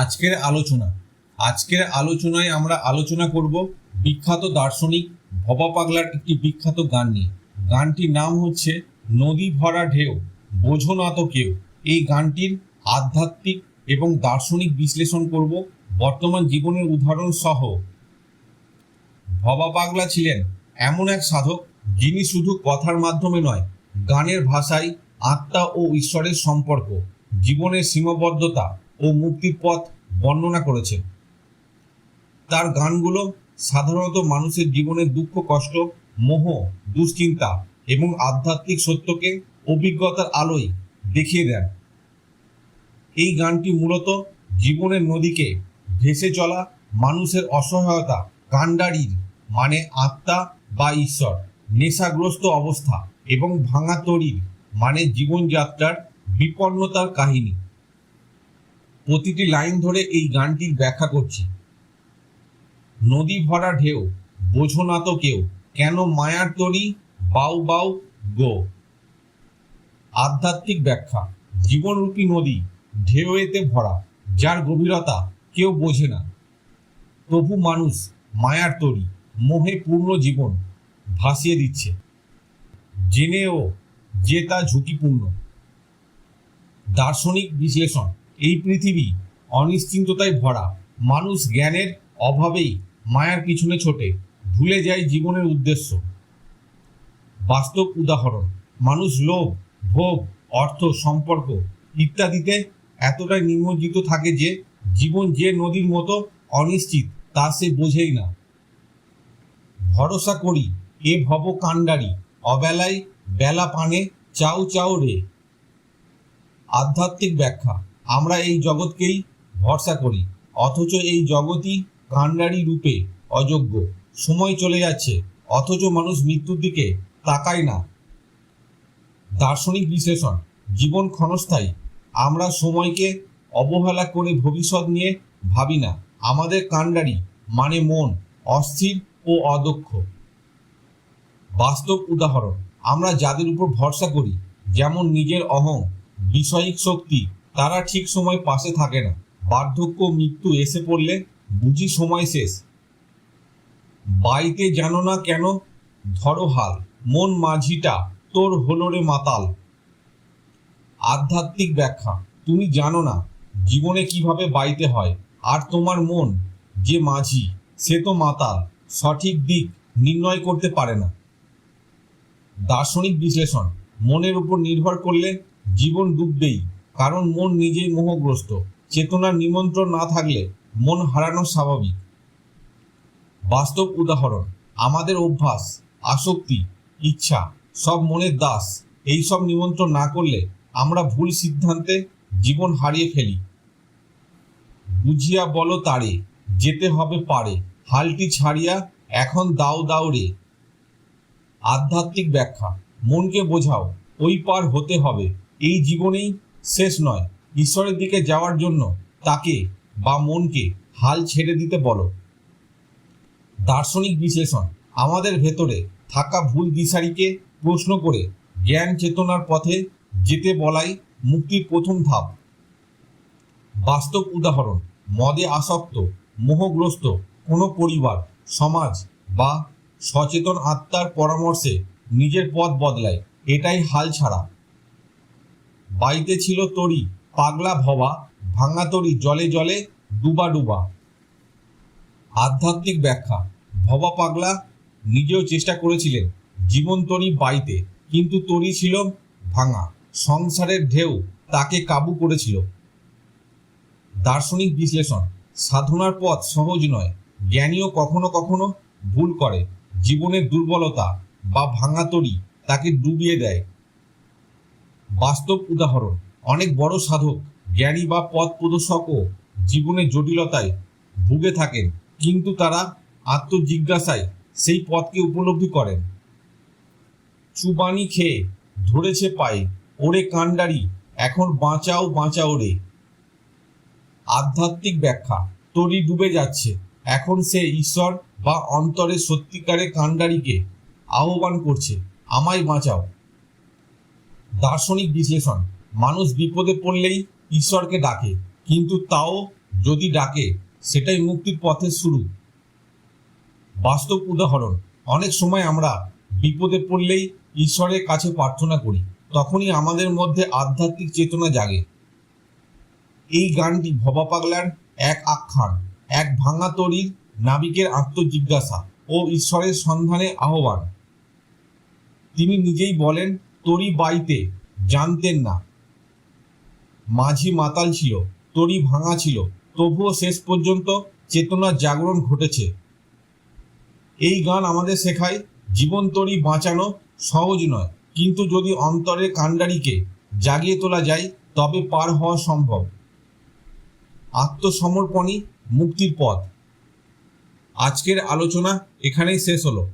আজকের আলোচনা। আজকের আলোচনায় আমরা আলোচনা করব বিখ্যাত দার্শনিক ভবা পাগলার একটি বিখ্যাত গান নিয়ে। গানটির নাম হচ্ছে নদী ভরা ঢেউ, বোঝো না তো কেউ। এই গানটির আধ্যাত্মিক এবং দার্শনিক বিশ্লেষণ করব বর্তমান জীবনের উদাহরণ সহ। ভবা পাগলা ছিলেন এমন এক সাধক যিনি শুধু কথার মাধ্যমে নয়, গানের ভাষায় আত্মা ও ঈশ্বরের সম্পর্ক, জীবনের সীমাবদ্ধতা ও মুক্তির পথ বর্ণনা করেছে। তার গানগুলো সাধারণত মানুষের জীবনের দুঃখ, কষ্ট, মোহ, দুশ্চিন্তা এবং আধ্যাত্মিক সত্যকে অভিজ্ঞতার আলোয় দেখিয়ে দেন। এই গানটি মূলত জীবনের নদীকে ভেসে চলা মানুষের অসহায়তা, কাণ্ডারির মানে আত্মা বা ঈশ্বর, নেশাগ্রস্ত অবস্থা এবং ভাঙা তরির মানে জীবনযাত্রার বিপন্নতার কাহিনী। প্রতিটি লাইন ধরে এই গানটির ব্যাখ্যা করছি। নদী ভরা ঢেউ, বোঝো না তো কেউ, কেন মায়ার তরি, বাউ বাউ, গো। আধ্যাত্মিক ব্যাখ্যা, জীবনরূপী নদী, ঢেউয়েতে ভরা, যার গভীরতা কেউ বোঝে না। প্রভু মানুষ মায়ার তরি, মোহে পূর্ণ জীবন ভাসিয়ে দিচ্ছে। জেনেও যে তা ঝুঁকিপূর্ণ। দার্শনিক বিশ্লেষণ এই পৃথিবী অনিশ্চিন্ততায় ভরা। মানুষ জ্ঞানের অভাবেই মায়ার পিছনে ছোটে। ভুলে যায় জীবনের উদ্দেশ্য। বাস্তব উদাহরণ, মানুষ লোভ, ভোগ, অর্থ, সম্পর্ক ইত্যাদিতে এতটাই নিমজ্জিত থাকে যে জীবন যে নদীর মতো অনিশ্চিত তা সে বোঝেই না। ভরসা করি, এ ভব কাণ্ডারি, অবেলায় বেলা পানে চাউ চাউ রে। আধ্যাত্মিক ব্যাখ্যা আমরা এই জগৎকেই ভরসা করি, অথচ এই জগৎই কাণ্ডারি রূপে অযোগ্য। সময় চলে যাচ্ছে, অথচ মানুষ মৃত্যুর দিকে তাকায় না। দার্শনিক বিশ্লেষণ, জীবন ক্ষণস্থায়ী, আমরা সময়কে অবহেলা করে ভবিষ্যৎ নিয়ে ভাবি না। আমাদের কাণ্ডারি মানে মন, অস্থির ও অদক্ষ। বাস্তব উদাহরণ, আমরা যাদের উপর ভরসা করি, যেমন নিজের অহং, বিষয়িক শক্তি তারা ঠিক সময় পাশে থাকে না। বার্ধক্য, মৃত্যু, এসে পড়লে বুঝি সময় শেষ। বাইতে জানো না কেন? ধরো হাল, মন মাঝিটা, তোর হলো রে মাতাল। আধ্যাত্মিক ব্যাখ্যা, তুমি জানো না জীবনে কীভাবে বাইতে হয়। আর তোমার মন, যে মাঝি, সে তো মাতাল, সঠিক দিক নির্ণয় করতে পারে না। দার্শনিক বিশ্লেষণ, মনের উপর নির্ভর করলে জীবন ডুববেই। কারণ মন নিজেই মোহগ্রস্ত। চেতনার নিমন্ত্রণ না থাকলে মন হারানো স্বাভাবিক। বাস্তব উদাহরণ, আমাদের অভ্যাস, আসক্তি, ইচ্ছা, সব মনের দাস, এই সব নিমন্ত্রণ না করলে আমরা ভুল সিদ্ধান্তে জীবন হারিয়ে ফেলি। বুঝিয়া বলো তারে, যেতে হবে পারে, হালটি ছাড়িয়া এখন দাও দাও রে। আধ্যাত্মিক ব্যাখ্যা, মনকে বোঝাও, ওই পার হতে হবে, এই জীবনেই শেষ নয়। ঈশ্বরের দিকে যাওয়ার জন্য তাকে বা মনকে হাল ছেড়ে দিতে বলো। দার্শনিক বিশ্লেষণ, আমাদের ভেতরে থাকা ভুল দিশারিকে প্রশ্ন করে জ্ঞান চেতনার পথে যেতে বলাই মুক্তির প্রথম ধাপ। বাস্তব উদাহরণ, মদে আসক্ত, মোহগ্রস্ত কোনো পরিবার, সমাজ বা সচেতন আত্মার পরামর্শে নিজের পথ বদলায়, এটাই হাল ছাড়া। বাইতে ছিল তরি, পাগলা ভবা, ভাঙা তরি, জলে জলে, ডুবা ডুবা। আধ্যাত্মিক ব্যাখ্যা, ভবা পাগলা নিজেও চেষ্টা করেছিলেন জীবন তরি বাইতে কিন্তু তরি ছিল ভাঙা, সংসারের ঢেউ তাকে কাবু করেছিল। দার্শনিক বিশ্লেষণ, সাধনার পথ সহজ নয়, জ্ঞানীও কখনো কখনো ভুল করে, জীবনের দুর্বলতা বা ভাঙা তরি তাকে ডুবিয়ে দেয়। বাস্তব উদাহরণ। অনেক বড় সাধক, জ্ঞানী বা পথ প্রদর্শকও জীবনের জটিলতায় ভুগে থাকেন, কিন্তু তারা আত্মজিজ্ঞাসায় সেই পথকে উপলব্ধি করেন। চুবানি খেয়ে ধরেছে পায়ে, ওরে কাণ্ডারি, এখন বাঁচাও বাঁচাও রে। আধ্যাত্মিক ব্যাখ্যা, তরি ডুবে যাচ্ছে, এখন সে ঈশ্বর বা অন্তরের সত্যিকারের কাণ্ডারিকে আহ্বান করছে, আমায় বাঁচাও। দার্শনিক বিশ্লেষণ। মানুষ বিপদে পড়লেই ঈশ্বরকে ডাকে, কিন্তু তাও যদি ডাকে, সেটাই মুক্তির পথের শুরু। বাস্তব উদাহরণ, অনেক সময় আমরা বিপদে পড়লেই ঈশ্বরের কাছে প্রার্থনা করি, তখনই আমাদের মধ্যে আধ্যাত্মিক চেতনা জাগে। এই গানটি ভবা পাগলার এক আখ্যান, এক ভাঙা তরির নাবিকের আত্মজিজ্ঞাসা ও ঈশ্বরের সন্ধানে আহ্বান। তিনি নিজেই বলেন তরি বাইতে জানতেন না। মাঝি মাতাল ছিল, তরি ভাঙা ছিল, তবুও শেষ পর্যন্ত চেতনার জাগরণ ঘটেছে। এই গান আমাদের শেখায়, জীবন তরি বাঁচানো সহজ নয়, কিন্তু যদি অন্তরের কাণ্ডারিকে জাগিয়ে তোলা যায়, তবে পার হওয়া সম্ভব। আত্মসমর্পণই মুক্তির পথ। আজকের আলোচনা এখানেই শেষ হলো।